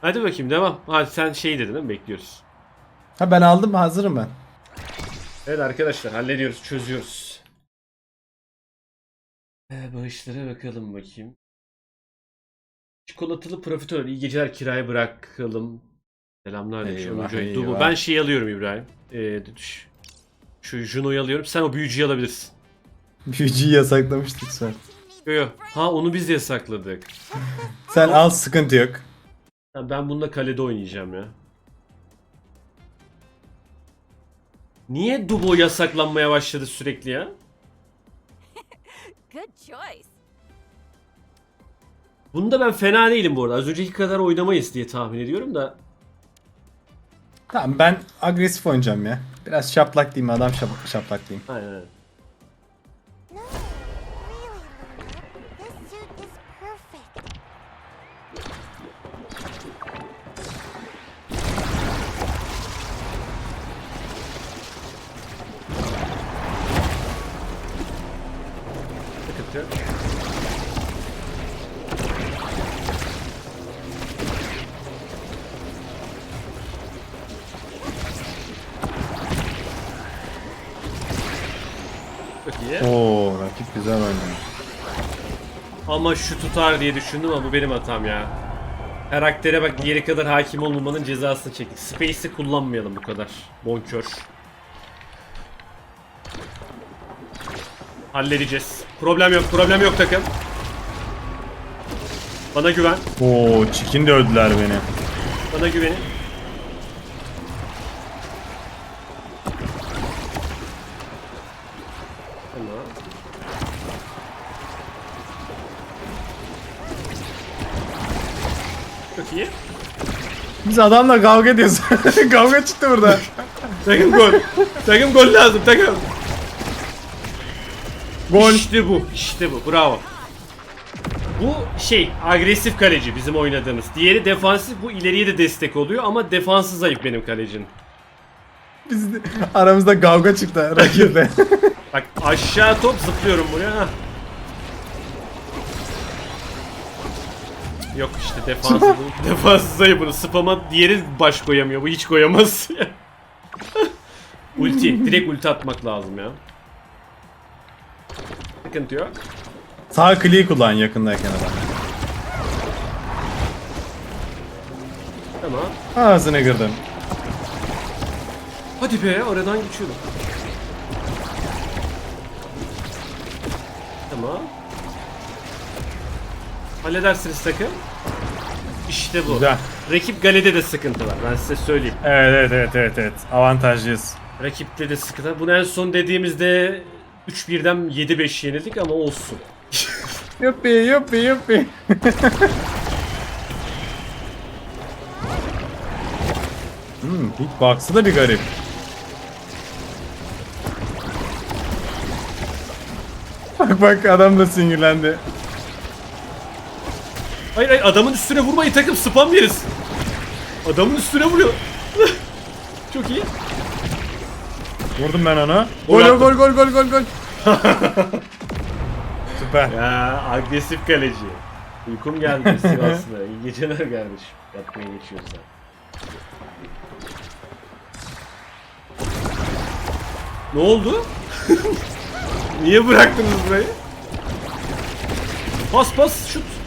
Hadi bakayım devam. Hadi sen şey dedin değil mi? Bekliyoruz. Ha ben aldım hazırım ben. Evet arkadaşlar hallediyoruz, çözüyoruz. Ee, bağışlara bakalım bakayım. Çikolatalı profiterol. İyi geceler kiraya bırakalım. Selamlar demiş Eyvah, Onurcu. eyvah. Dubu. Ben şey alıyorum İbrahim. Ee, şu- şu Juno'yu alıyorum. Sen o büyücüyü alabilirsin. Büyücüyü yasaklamıştık sen. Yo yo. Ha onu biz de yasakladık. Sen al sıkıntı yok. Ha, ben bununla kalede oynayacağım ya. Niye Dubo yasaklanmaya başladı sürekli ya? Good choice. Bunda ben fena değilim bu arada. Az önceki kadar oynamayız diye tahmin ediyorum da. Tamam ben agresif oynayacağım ya. Biraz şaplak diyeyim adam şap şaplak diyeyim. Aynen aynen. Ama şu tutar diye düşündüm ama bu benim hatam ya. Karaktere bak yeri kadar hakim olmamanın cezasını çektik. Space'i kullanmayalım bu kadar. Bonkör. Halledeceğiz. Problem yok, problem yok takım. Bana güven, Oo çikin de öldüler beni. bana güvenin. Tamam. Çok iyi. Biz adamla kavga ediyoruz. kavga çıktı burada. Takım gol. takım gol lazım takım. Gol. İşte bu. İşte bu. Bravo. Bu şey agresif kaleci bizim oynadığımız. Diğeri defansif bu ileriye de destek oluyor ama defansı zayıf benim kalecinin. Biz de- aramızda kavga çıktı rakiple. Bak aşağı top zıplıyorum buraya. Hah. Yok işte defansı bu. Defansı zayıf bunu. Spam'a diğeri baş koyamıyor. Bu hiç koyamaz. ulti. Direkt ulti atmak lazım ya. Sıkıntı yok. Sağ kliği kullan yakındayken adam. Tamam. Ağzını kırdım. Hadi be oradan geçiyorum. Tamam. Halledersiniz takım. İşte bu. Güzel. Rakip galede de sıkıntı var. Ben size söyleyeyim. Evet evet evet evet evet. Avantajlıyız. Rakipte de sıkıntı. var. Bunu en son dediğimizde 3-1'den 7-5 yenildik ama olsun. Yuppi yuppi yuppi. hmm, hitbox'ı da bir garip. Bak bak adam da sinirlendi. Hayır hayır adamın üstüne vurmayın takım spam yeriz. Adamın üstüne vuruyor. Çok iyi. Vurdum ben ona. Gol Gol gol gol gol gol gol. Süper. Ya agresif kaleci. Uykum geldi Sivas'la. İyi geceler kardeşim. Yatmaya geçiyoruz sen. Ne oldu? Niye bıraktınız burayı? Pas pas şut.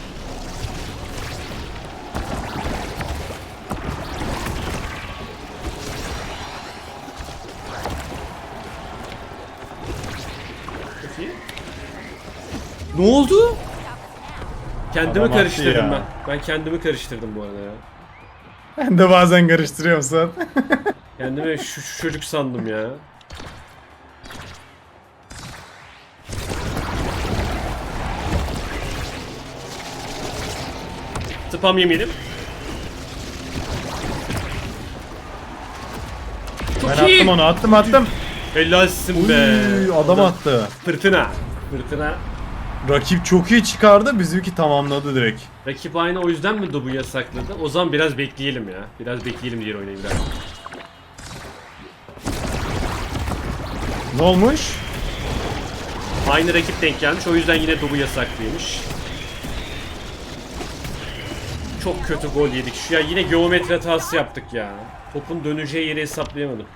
Ne oldu? Kendimi Adam karıştırdım ya. ben. Ben kendimi karıştırdım bu arada ya. Ben de bazen karıştırıyorum Suat. Kendimi şu, şu çocuk sandım ya. Spam yemeyelim. Çok ben iyi. attım onu attım attım. Helalsin Uy, be. adam attı. Fırtına. Fırtına. Rakip çok iyi çıkardı bizimki tamamladı direkt. Rakip aynı o yüzden mi Dobu yasakladı? O zaman biraz bekleyelim ya. Biraz bekleyelim diğer oynayı biraz. Ne olmuş? Aynı rakip denk gelmiş o yüzden yine Dobu yasaklıymış. çok kötü gol yedik. Şu ya yine geometri hatası yaptık ya. Topun döneceği yeri hesaplayamadım.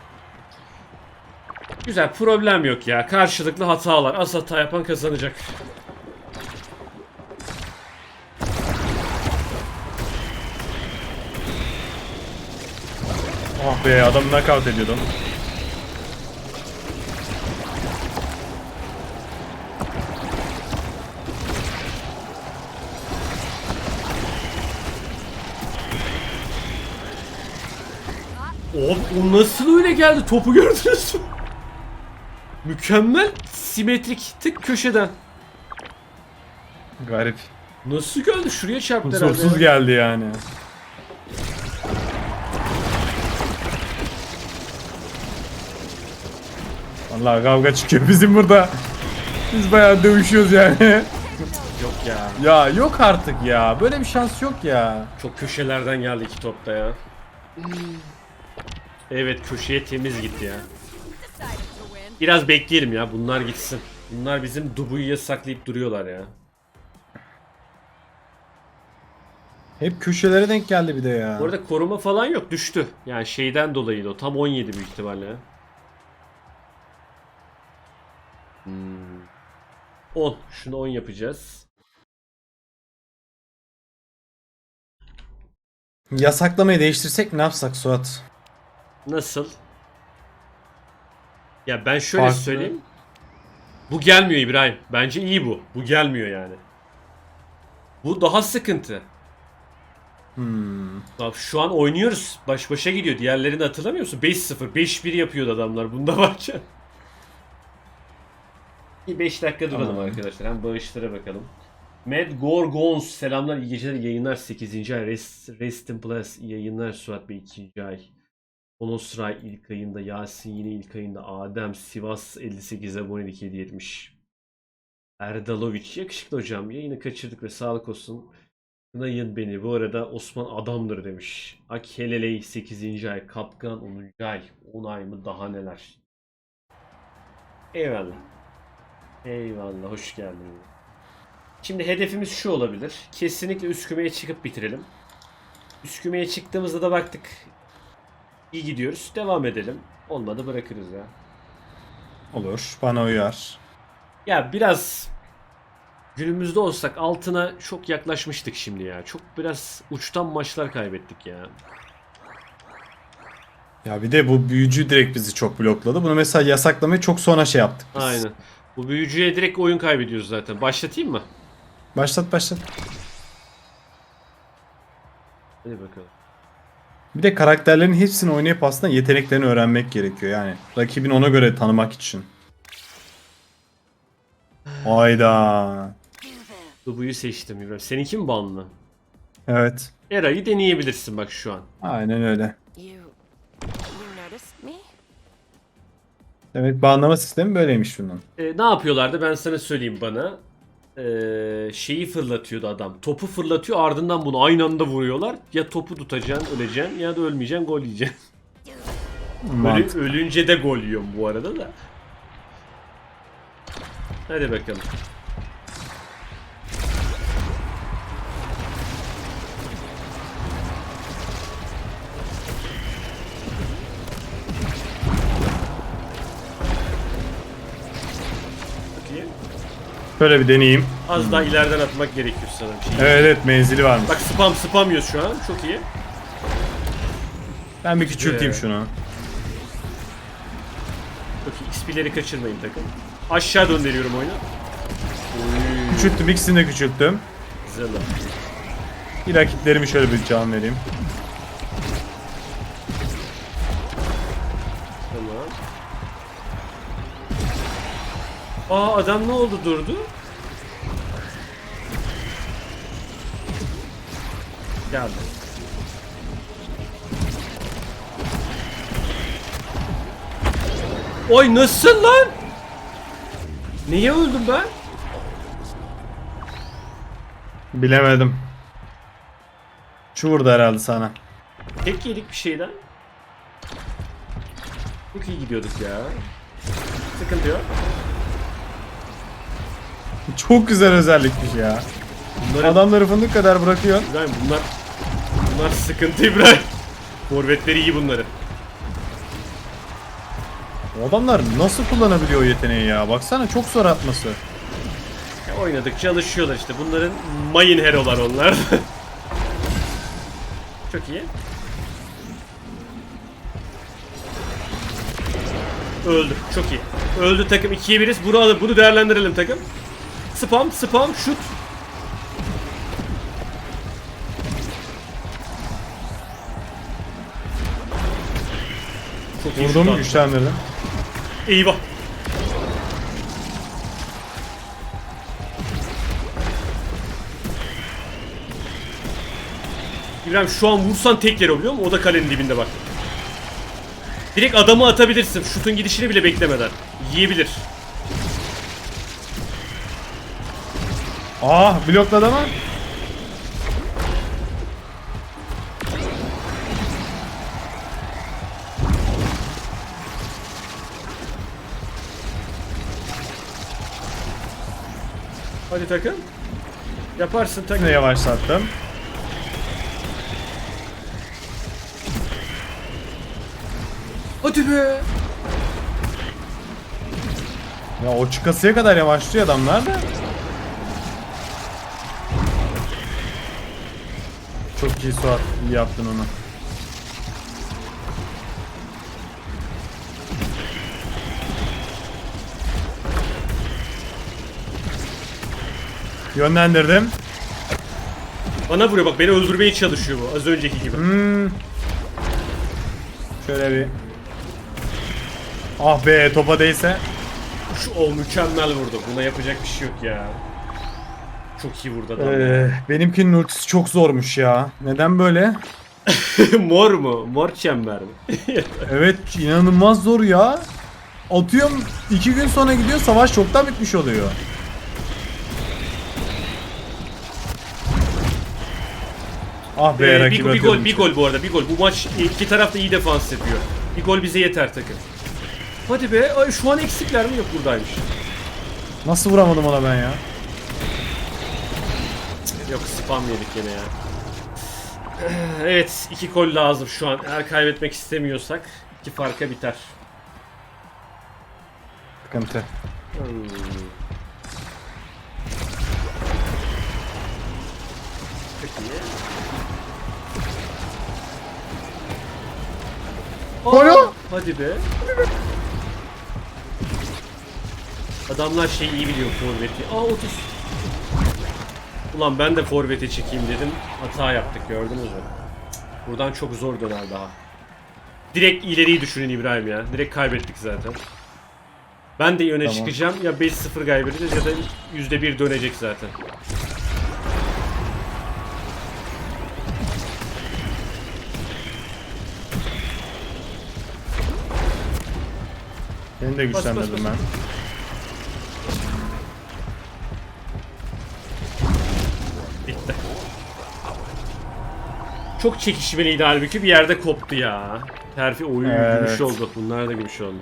Güzel problem yok ya. Karşılıklı hatalar. Az hata yapan kazanacak. Ah be adamı knockout ediyordum. O, o nasıl öyle geldi? Topu gördünüz mü? Mükemmel simetrik tık köşeden. Garip. Nasıl geldi? Şuraya çarptı herhalde. Kusursuz geldi yani. Vallahi kavga çıkıyor bizim burada. Biz bayağı dövüşüyoruz yani. Yok ya. ya yok artık ya. Böyle bir şans yok ya. Çok köşelerden geldi iki topta ya. Evet köşeye temiz gitti ya. Biraz bekleyelim ya bunlar gitsin. Bunlar bizim Dubu'yu yasaklayıp duruyorlar ya. Hep köşelere denk geldi bir de ya. Bu arada koruma falan yok düştü. Yani şeyden dolayıydı o tam 17 büyük ihtimalle. 10. Şunu 10 yapacağız. Yasaklamayı değiştirsek ne yapsak Suat? Nasıl? Ya ben şöyle Farklı. söyleyeyim. Bu gelmiyor İbrahim. Bence iyi bu. Bu gelmiyor yani. Bu daha sıkıntı. Hmm. Bak şu an oynuyoruz. Baş başa gidiyor. Diğerlerini hatırlamıyor musun? 5-0, 5-1 yapıyordu adamlar bunda varken. Bir 5 dakika duralım Tamam. arkadaşlar. Hem bağışlara bakalım. Mad Gorgons selamlar iyi geceler iyi yayınlar 8. ay Rest, Rest in Plus iyi yayınlar Suat Bey 2. ay Onosray ilk ayında Yasin yine ilk ayında Adem Sivas 58 abonelik hediye etmiş Erdaloviç yakışıklı hocam yayını kaçırdık ve sağlık olsun Kınayın beni bu arada Osman adamdır demiş Akheleley 8. ay Kapkan 10. ay 10 ay mı daha neler Eyvallah Eyvallah hoş geldin Şimdi hedefimiz şu olabilir. Kesinlikle üst kümeye çıkıp bitirelim. Üst kümeye çıktığımızda da baktık iyi gidiyoruz. Devam edelim. Olmadı bırakırız ya. Olur. Bana uyar. Ya biraz günümüzde olsak altına çok yaklaşmıştık şimdi ya. Çok biraz uçtan maçlar kaybettik ya. Ya bir de bu büyücü direkt bizi çok blokladı. Bunu mesela yasaklamayı çok sonra şey yaptık biz. Aynen. Bu büyücüye direkt oyun kaybediyoruz zaten. Başlatayım mı? Başlat başlat. Hadi bakalım. Bir de karakterlerin hepsini oynayıp aslında yeteneklerini öğrenmek gerekiyor yani. Rakibini ona göre tanımak için. Hayda. Dubu'yu seçtim İbrahim. Seninki mi banlı? Evet. Era'yı deneyebilirsin bak şu an. Aynen öyle. You. You Demek bağlama sistemi böyleymiş bunun. E, ne yapıyorlardı ben sana söyleyeyim bana. E, şeyi fırlatıyordu adam. Topu fırlatıyor ardından bunu aynı anda vuruyorlar. Ya topu tutacaksın öleceksin ya da ölmeyeceksin gol yiyeceksin. Ölü, ölünce de gol yiyorum bu arada da. Hadi bakalım. Şöyle bir deneyeyim. Az daha ileriden atmak gerekiyor sanırım. Şey. Evet evet menzili varmış. Bak spam spam yiyoruz şu an. Çok iyi. Ben bir küçülteyim Ee, şunu. Çok iyi. XP'leri kaçırmayın takım. Aşağı döndürüyorum oyunu. Oy, Küçülttüm ikisini de küçülttüm. güzel lan. Bir rakiplerimi şöyle bir can vereyim. Aa adam ne oldu durdu? Geldi. Oy nasıl lan? Niye öldüm ben? Bilemedim. Şu vurdu herhalde sana. Tek yedik bir şeyden. Çok iyi gidiyorduk ya. Sıkıntı yok. Çok güzel özellikmiş ya. Bunların, Adamları fındık kadar bırakıyor. İbrahim bunlar Bunlar sıkıntı İbrahim. Forvetleri iyi bunların. O adamlar nasıl kullanabiliyor o yeteneği ya? Baksana çok zor atması. Ya oynadıkça alışıyorlar işte. Bunların mayın hero'lar onlar. Çok iyi. Öldü. Çok iyi. Öldü takım. 2'ye 1'iz. Bunu alıp bunu değerlendirelim takım. Spam, spam, şut. Çok iyi şut Vurdum attı. güçlendirdim. Eyvah. İbrahim şu an vursan tek yer biliyor musun? O da kalenin dibinde bak. Direkt adamı atabilirsin. Şutun gidişini bile beklemeden. Yiyebilir. Ah blokladı ama. Hadi takım. Yaparsın takım. Ne yavaşlattım. Hadi be. Ya o çıkasıya kadar yavaşlıyor adamlar da. İyi Suat. iyi yaptın onu. Yönlendirdim. Bana vuruyor bak beni öldürmeye çalışıyor bu. Az önceki gibi. Hmm. Şöyle bir. Ah be topa değse. Şu o mükemmel vurdu. Buna yapacak bir şey yok ya. Çok iyi vurdu adam. Ee, benimkinin ultisi çok zormuş ya. Neden böyle? Mor mu? Mor çember mi? Evet inanılmaz zor ya. Atıyorum iki gün sonra gidiyor savaş çoktan bitmiş oluyor. Ah be Ee, bir, bir gol, bir gol bu arada, bir gol. Bu maç iki taraf da iyi defans yapıyor. Bir gol bize yeter takım. Hadi be, ay şu an eksikler mi? Yok buradaymış. Nasıl vuramadım ona ben ya? Yok spam yedik gene ya. Evet, iki gol lazım şu an. Eğer kaybetmek istemiyorsak iki farka biter. Sıkıntı. Hmm. Gol Aa. Hadi be. Adamlar şey iyi biliyor forveti. Aa 30. Ulan ben de forvete çekeyim dedim. Hata yaptık gördünüz mü? Buradan çok zor döner daha. Direkt ileriyi düşünün İbrahim ya. Direkt kaybettik zaten. Ben de öne Tamam. çıkacağım. Ya 5-0 kaybedeceğiz ya da %1 dönecek zaten. Beni de Bas, bas, güçlendirdim bas. ben. Çok çekişmeliydi halbuki bir yerde koptu ya. Terfi oyun Evet. gümüş oldu. Bunlar da gümüş oldu.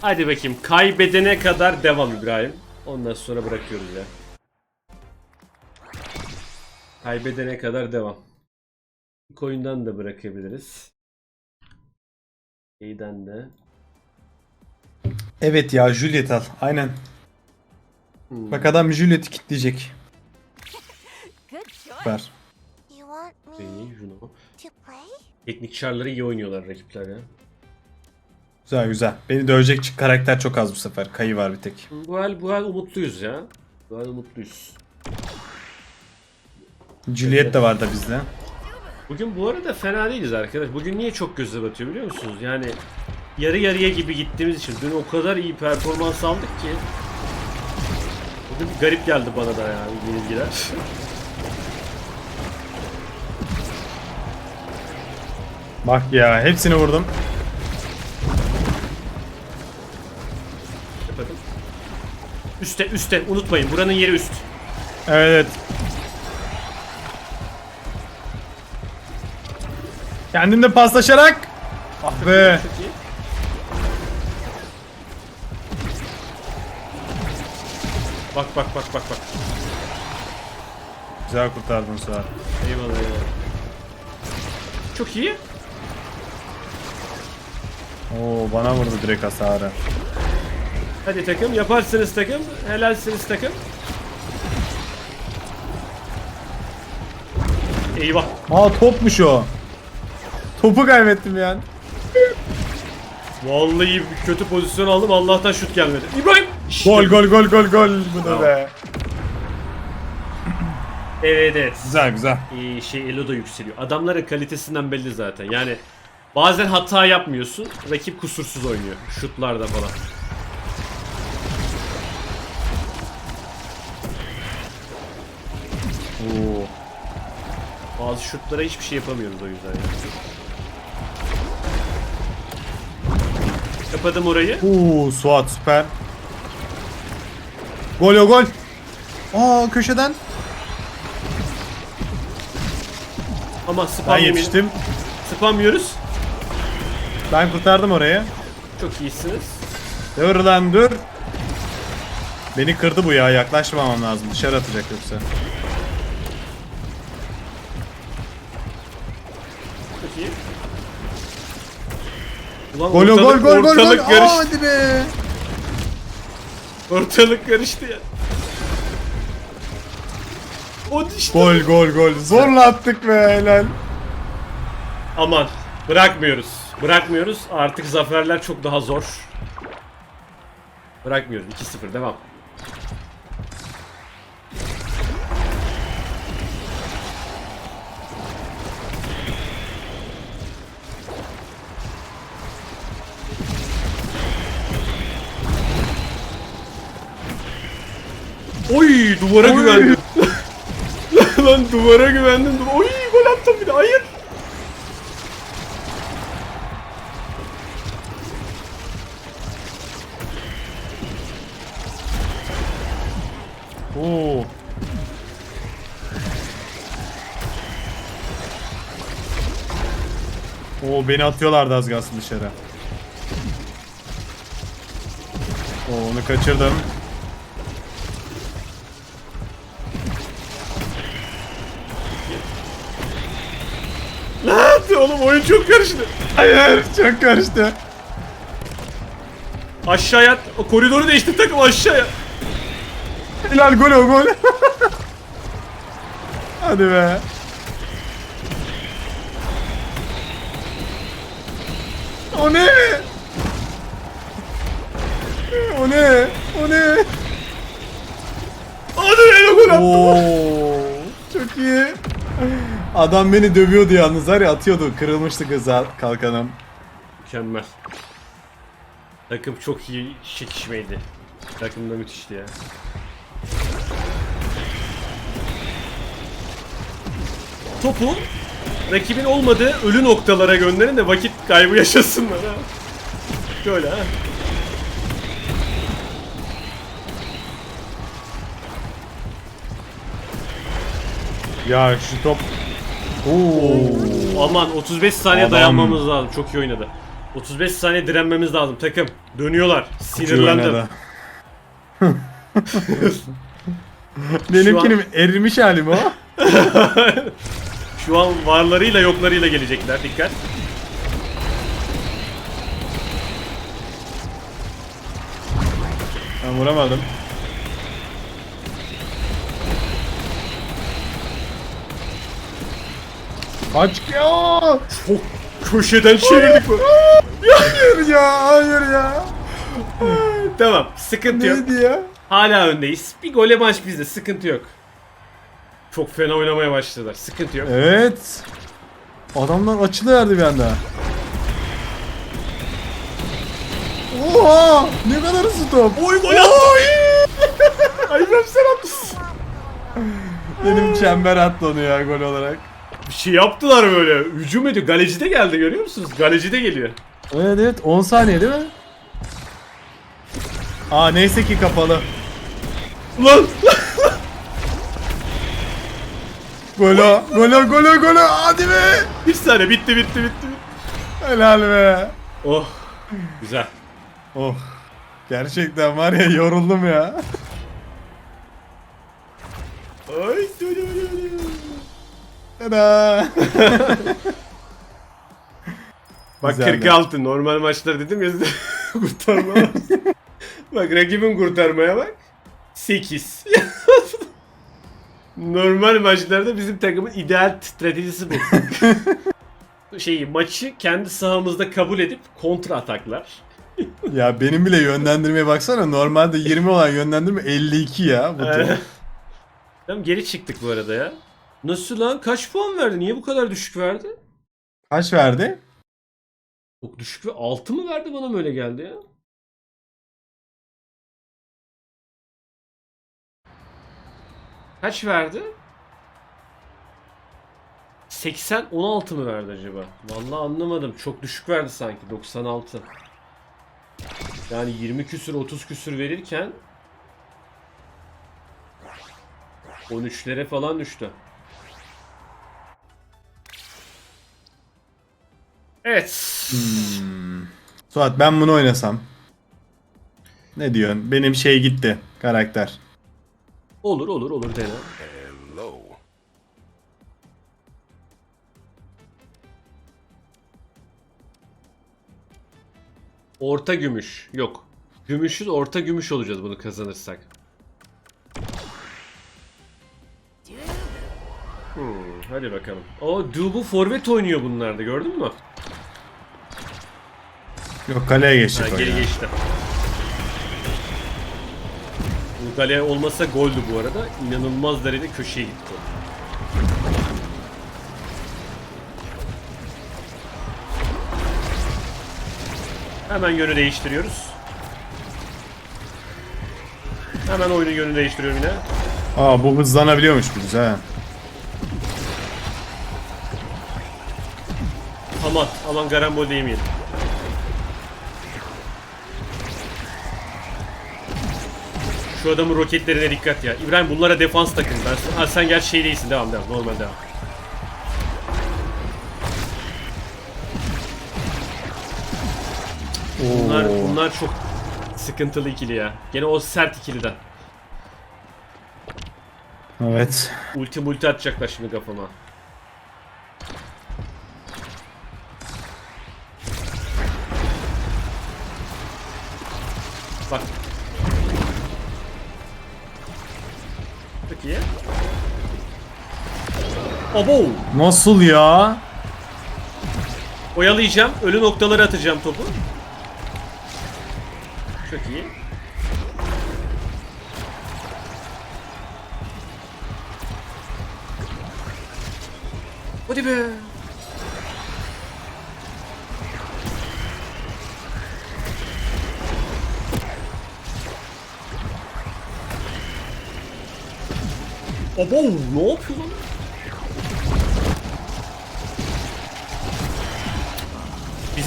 Hadi bakayım. Kaybedene kadar devam İbrahim. Ondan sonra bırakıyoruz ya. Kaybedene kadar devam. İlk oyundan da bırakabiliriz. Şeyden de. Evet ya Juliet al. Aynen. Hmm. Bak adam Juliet'i kitleyecek. Süper. İyi, Juno. to play? Teknik çarları iyi oynuyorlar rakipler ya. Güzel güzel. Beni dövecek karakter çok az bu sefer. Kayı var bir tek. Bu hal bu hal umutluyuz ya. Bu hal umutluyuz. Juliet de var da bizde. Bugün bu arada fena değiliz arkadaş. Bugün niye çok göze batıyor biliyor musunuz? Yani yarı yarıya gibi gittiğimiz için dün o kadar iyi performans aldık ki. Bugün bir garip geldi bana da yani yenilgiler. Bak ya hepsini vurdum. Üste üste unutmayın buranın yeri üst. Evet. Kendimle paslaşarak. Ah be. Bak bak bak bak bak. Güzel kurtardın Suat. Eyvallah ya. Çok iyi. Oo bana vurdu direkt hasarı. Hadi takım yaparsınız takım. Helalsiniz takım. Eyvah. Aa topmuş o. Topu kaybettim yani. Vallahi kötü pozisyon aldım. Allah'tan şut gelmedi. İbrahim. İşte Gol gol gol gol gol. Bu da be. Evet evet. Güzel güzel. Ee, şey Elo da yükseliyor. Adamların kalitesinden belli zaten. Yani bazen hata yapmıyorsun. Rakip kusursuz oynuyor. Şutlarda falan. Oo. Bazı şutlara hiçbir şey yapamıyoruz o yüzden ya. Kapadım orayı. Oo Suat süper. Gol o gol. Aa köşeden. Ama spam Ben yetiştim. Spam yiyoruz. Ben kurtardım orayı. Çok iyisiniz. Dur lan dur. Beni kırdı bu ya yaklaşmamam lazım dışarı atacak yoksa. Çok iyi. Ulan Gol gol ortalık- gol gol gol. ortalık Aa, karıştı. hadi be. Ortalık karıştı ya. O işte. Gol gol gol. Zorla attık be helal. Aman bırakmıyoruz. Bırakmıyoruz. Artık zaferler çok daha zor. Bırakmıyoruz. 2-0 devam. Oy duvara Oy. güvendim. Lan duvara güvendim. Oy beni atıyorlardı az kalsın dışarı. Oo onu kaçırdım. Lan oğlum oyun çok karıştı. Hayır çok karıştı. Aşağıya koridoru değiştir takım aşağıya. Helal gol o gol. Hadi be. O ne? O ne? O ne? Hadi hele gol attı. Çok iyi. Adam beni dövüyordu yalnız var ya atıyordu. Kırılmıştı kıza kalkanım. Mükemmel. Takım çok iyi çekişmeydi. Takım da müthişti ya. Topu rakibin olmadığı ölü noktalara gönderin de vakit kaybı yaşasınlar ha. Şöyle ha. Ya şu top. Oo. Aman 35 saniye Adam- dayanmamız lazım. Çok iyi oynadı. 35 saniye direnmemiz lazım takım. Dönüyorlar. Sinirlendim. Benimkinin erimiş halim o. Şu an varlarıyla yoklarıyla gelecekler. Dikkat. Ben vuramadım. Kaç ya? Çok köşeden çevirdik bu. Hayır ya, hayır ya. tamam. Sıkıntı yok. Neydi ya? Hala öndeyiz. Bir gole maç bizde. Sıkıntı yok. Çok fena oynamaya başladılar. Sıkıntı yok. Evet. Adamlar açılıverdi bir anda. Oha! Ne kadar hızlı top. Oy gol attı. Ay ben sen atmışsın. Benim çember attı onu ya gol olarak. Bir şey yaptılar böyle. Hücum ediyor. Galeci de geldi görüyor musunuz? Galeci de geliyor. Evet evet 10 saniye değil mi? Aa neyse ki kapalı. Ulan. Golo, golo, golo, golo. Hadi be. Bir saniye bitti bitti bitti. Helal be. Oh. Güzel. Oh. Gerçekten var ya yoruldum ya. Ay. Tada! Bak Güzeldi. 46 normal maçlar dedim ya kurtarma. bak rakibin kurtarmaya bak. 8. normal maçlarda bizim takımın ideal stratejisi bu. Şeyi maçı kendi sahamızda kabul edip kontra ataklar. ya benim bile yönlendirmeye baksana. Normalde 20 olan yönlendirme 52 ya bu. Tamam geri çıktık bu arada ya. Nasıl lan? Kaç puan verdi? Niye bu kadar düşük verdi? Kaç verdi? Çok düşük ve 6 mı verdi bana mı öyle geldi ya? Kaç verdi? 80 16 mı verdi acaba? Vallahi anlamadım. Çok düşük verdi sanki 96. Yani 20 küsür 30 küsür verirken 13'lere falan düştü. Evet. Hmm. Suat ben bunu oynasam. Ne diyorsun? Benim şey gitti. Karakter. Olur olur olur dene. Orta gümüş. Yok. Gümüşüz orta gümüş olacağız bunu kazanırsak. Hmm, hadi bakalım. O Dubu forvet oynuyor bunlarda gördün mü? Yok kaleye Ha, o geri geçti. Bu kale olmasa goldü bu arada. İnanılmaz derecede köşeye gitti. Hemen yönü değiştiriyoruz. Hemen oyunun yönünü değiştiriyorum yine. Aa bu hızlanabiliyormuş bu güzel. Aman aman garambol değmeyelim. Şu adamın roketlerine dikkat ya. İbrahim bunlara defans takın. Ben, ha, sen gel şey değilsin. Devam devam. Normal devam. Bunlar, bunlar çok sıkıntılı ikili ya. Gene o sert ikiliden. Evet. Ulti multi atacaklar şimdi kafama. Bak. Abo! Nasıl ya? Oyalayacağım. Ölü noktaları atacağım topu. Çok iyi. Hadi be. Abo ne yapıyor lan?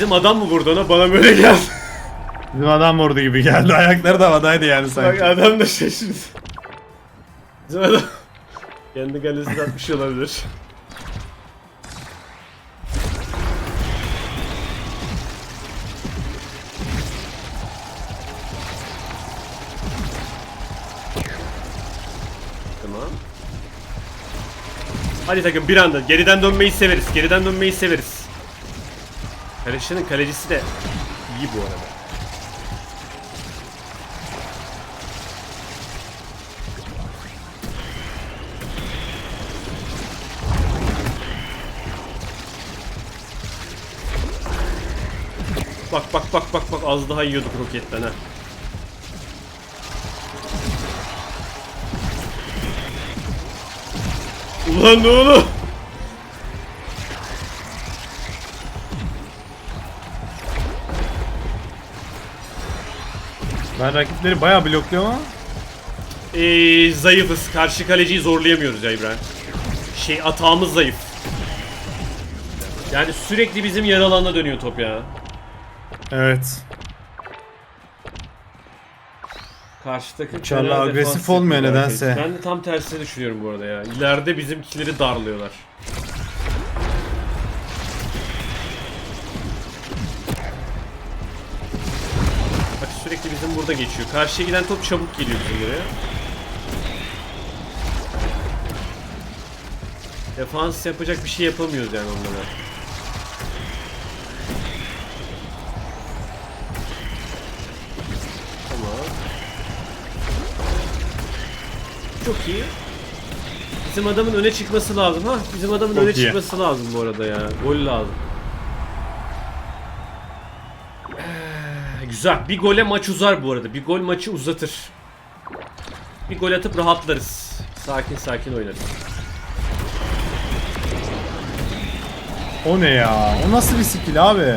Bizim adam mı vurdu ona? Bana böyle geldi. Bizim adam vurdu gibi geldi. Ayakları da havadaydı yani Bak sanki. adam da şaşırdı. Bizim adam kendi kalesine atmış olabilir. Tamam. Hadi takım bir anda geriden dönmeyi severiz. Geriden dönmeyi severiz. Karışının kalecisi de iyi bu arada. Bak bak bak bak bak az daha yiyorduk roketten ha. Ulan ne oldu? Ben rakipleri bayağı blokluyorum ama. Ee, zayıfız. Karşı kaleciyi zorlayamıyoruz ya İbrahim. Şey atağımız zayıf. Yani sürekli bizim yarı alana dönüyor top ya. Evet. Karşı takım Uçarla fena agresif olmuyor nedense. Ben de tam tersini düşünüyorum bu arada ya. İleride bizimkileri darlıyorlar. Burada geçiyor. Karşıya giden top çabuk geliyor bizim buraya. Defans yapacak bir şey yapamıyoruz yani onlara. Tamam. Çok iyi. Bizim adamın öne çıkması lazım ha. Bizim adamın Çok öne iyi. çıkması lazım bu arada ya. Gol lazım. Güzel. Bir gole maç uzar bu arada. Bir gol maçı uzatır. Bir gol atıp rahatlarız. Sakin sakin oynarız. O ne ya? O nasıl bir skill abi?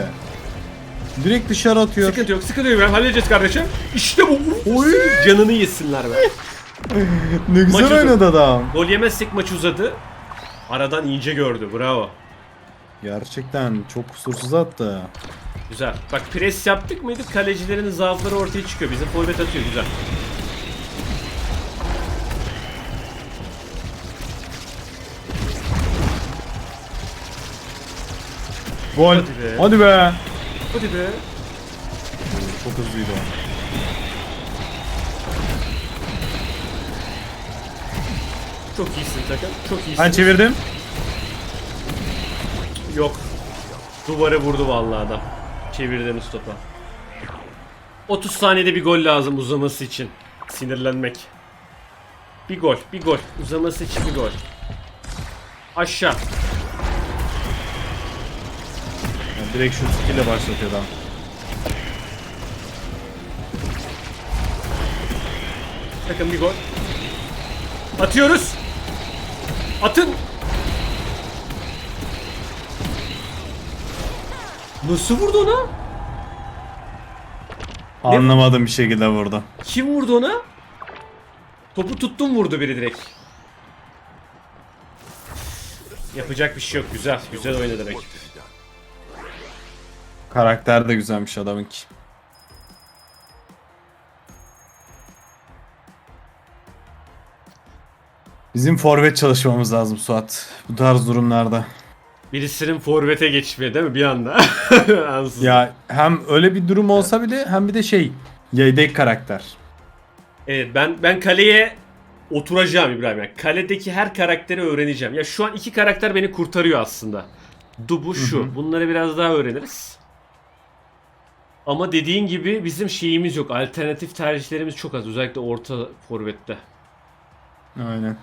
Direkt dışarı atıyor. Sıkıntı yok, sıkıntı yok. Halledeceğiz kardeşim. İşte bu. Oy. Canını yesinler be. Ne güzel Maçı- oynadı adam. Gol yemezsek maç uzadı. Aradan ince gördü. Bravo. Gerçekten çok kusursuz attı. Güzel. Bak pres yaptık mıydı kalecilerin zaafları ortaya çıkıyor. Bizim forvet atıyor. Güzel. Gol. Hadi be. Hadi be. Hadi be. Çok hızlıydı o. Çok iyisin takım. Çok iyisin. Ben çevirdim. Yok. Duvarı vurdu vallahi adam. Çevirdiğimiz topa. 30 saniyede bir gol lazım uzaması için. Sinirlenmek. Bir gol, bir gol. Uzaması için bir gol. Aşağı. Yani direkt şu skill'le başlatıyor adam. Bakın bir gol. Atıyoruz. Atın. Nasıl vurdu ona? Anlamadım bir şekilde vurdu. Kim vurdu ona? Topu tuttum vurdu biri direkt. Yapacak bir şey yok. Güzel. Güzel oynadı rakip. Karakter de güzelmiş adamınki. Bizim forvet çalışmamız lazım Suat. Bu tarz durumlarda. Birisinin forvete geçmeye değil mi bir anda? Ya hem öyle bir durum olsa bile hem bir de şey yedek karakter. Evet ben ben kaleye oturacağım İbrahim. Yani kaledeki her karakteri öğreneceğim. Ya şu an iki karakter beni kurtarıyor aslında. Dubu şu. Bunları biraz daha öğreniriz. Ama dediğin gibi bizim şeyimiz yok. Alternatif tercihlerimiz çok az. Özellikle orta forvette. Aynen.